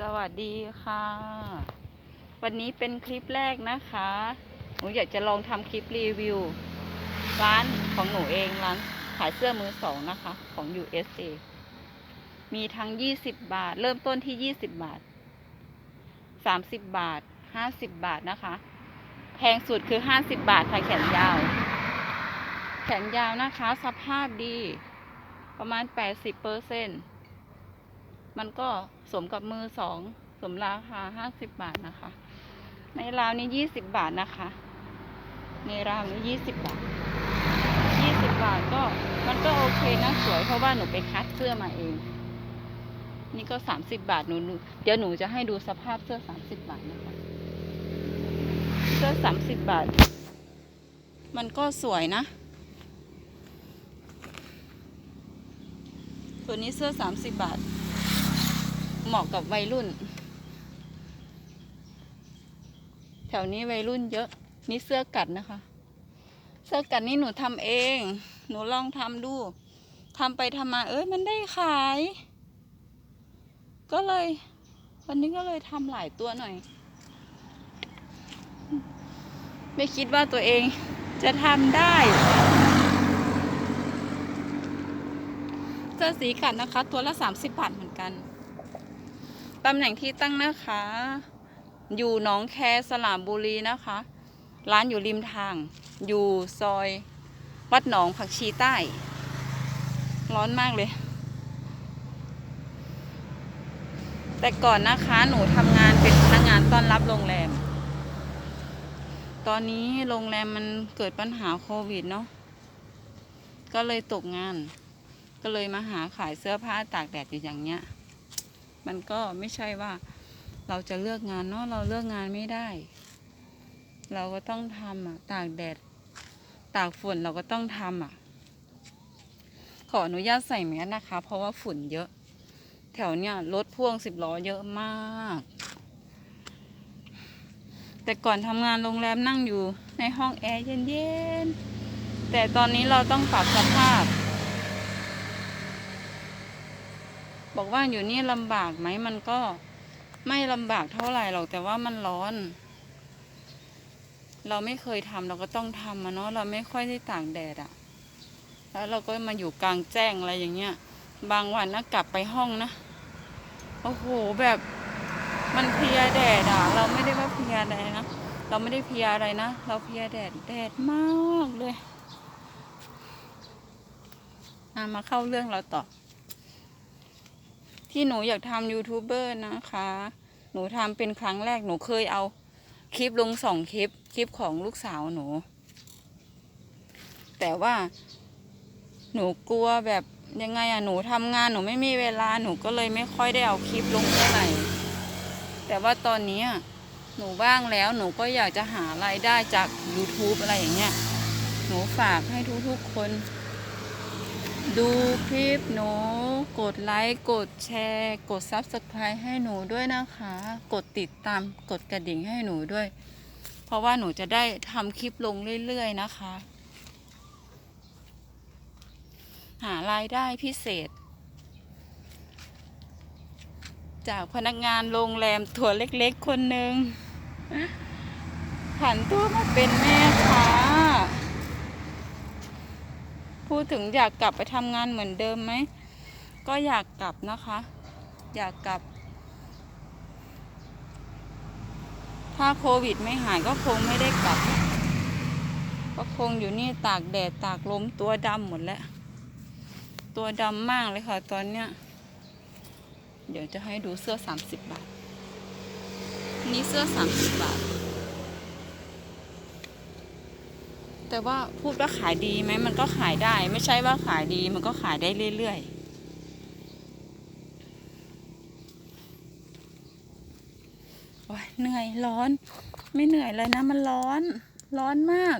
สวัสดีค่ะ วันนี้เป็นคลิปแรกนะคะหนูอยากจะลองทำคลิปรีวิว ร้านของหนูเองร้านขายเสื้อมือสองนะคะ ของ USA มีทั้ง 20 บาท เริ่มต้นที่ 20 บาท 30 บาท 50 บาทนะคะ แพงสุดคือ 50 บาทค่ะแขนยาว แขนยาวนะคะ สภาพดีประมาณ 80เปอร์เซ็นต์ มันก็สมกับมือสองสมราคาห้าสิบบาทนะคะ ในราวนี้ยี่สิบบาทนะคะ ในราวนี้ยี่สิบบาทยี่สิบบาทก็มันก็โอเคนะสวยเพราะว่าหนูไปคัดเสื้อมาเอง นี่ก็สามสิบบาทหนูหนูเดี๋ยวหนูจะให้ดูสภาพเสื้อสามสิบบาทนะคะเสื้อสามสิบบาท มันก็สวยนะตัวนี้เสื้อสามสิบบาท เหมาะกับวัยรุ่น แถวนี้วัยรุ่นเยอะ นี่เสื้อกัดนะคะ เสื้อกัดนี่หนูทำเอง หนูลองทำดูทำไปทำมา เอ้ยมันได้ขาย ก็เลย วันนี้ก็เลยทำหลายตัวหน่อย ไม่คิดว่าตัวเองจะทำได้เสื้อสีกัดนะคะ ตัวละ 30 บาทเหมือนกัน ตำแหน่งที่ตั้งนะคะ อยู่หนองแคสระบุรีนะคะ ร้านอยู่ริมทาง อยู่ซอยวัดหนองผักชีใต้ ร้อนมากเลย แต่ก่อนนะคะหนูทำงานเป็นพนักงานต้อนรับโรงแรม ตอนนี้โรงแรมมันเกิดปัญหาโควิดเนาะ ก็เลยตกงาน ก็เลยมาหาขายเสื้อผ้าตากแดดอยู่อย่างเงี้ย มันก็ไม่ใช่ว่าเราจะเลือกงานเนาะเราเลือกงานไม่ได้ เราก็ต้องทำอะตากแดด ตากฝนเราก็ต้องทำอะ ขออนุญาตใส่แมสนะคะ เพราะว่าฝุ่นเยอะ แถวเนี้ยรถพ่วงสิบล้อเยอะมาก แต่ก่อนทำงานโรงแรมนั่งอยู่ในห้องแอร์เย็นๆแต่ตอนนี้เราต้องปรับสภาพ บอกว่าอยู่นี่ลำบากไหมมันก็ไม่ลำบากเท่าไหร่หรอกแต่ว่ามันร้อน เราไม่เคยทำเราก็ต้องทำอะเนาะเราไม่ค่อยได้ตากแดดอะแล้วเราก็มาอยู่กลางแจ้งอะไรอย่างเงี้ย บางวันนะกลับไปห้องนะโอ้โหแบบมันเพียแดดอะเราไม่ได้ว่าเพียอะไรนะเราไม่ได้เพียอะไรนะเราเพียแดดแดดมากเลยอะมาเข้าเรื่องเราต่อ ที่หนูอยากทำยูทูบเบอร์นะคะ หนูทำเป็นครั้งแรกหนูเคยเอาคลิปลงสองคลิป คลิปของลูกสาวหนู แต่ว่า หนูกลัวแบบยังไงอะหนูทำงานหนูไม่มีเวลาหนูก็เลยไม่ค่อยได้เอาคลิปลงเท่าไหร่แต่ว่าตอนนี้หนูว่างแล้วหนูก็อยากจะหารายได้จาก YouTube อะไรอย่างเงี้ย หนูฝากให้ทุกๆคน ดูคลิปหนูกดไลค์กดแชร์ กด Subscribe ให้หนูด้วยนะคะ กดติดตามกดกระดิ่งให้หนูด้วย เพราะว่าหนูจะได้ทำคลิปลงเรื่อยๆนะคะ หารายได้พิเศษ จากพนักงานโรงแรมถั่วเล็กๆคนหนึ่งผันตัวมาเป็นแม่ค้า พูดถึงอยากกลับไปทำงานเหมือนเดิมไหม ก็อยากกลับนะคะ อยากกลับ ถ้าโควิดไม่หายก็คงไม่ได้กลับ ก็คงอยู่นี่ตากแดดตากลมตัวดำหมดแล้ว ตัวดำมากเลยค่ะตอนเนี้ย เดี๋ยวจะให้ดูเสื้อสามสิบบาท นี่เสื้อสามสิบบาท แต่ว่าพูดว่าขายดีไหมมันก็ขายได้ ไม่ใช่ว่าขายดีมันก็ขายได้เรื่อยๆโอ้ยเหนื่อยร้อน ไม่เหนื่อยเลยนะ มันร้อน ร้อนมาก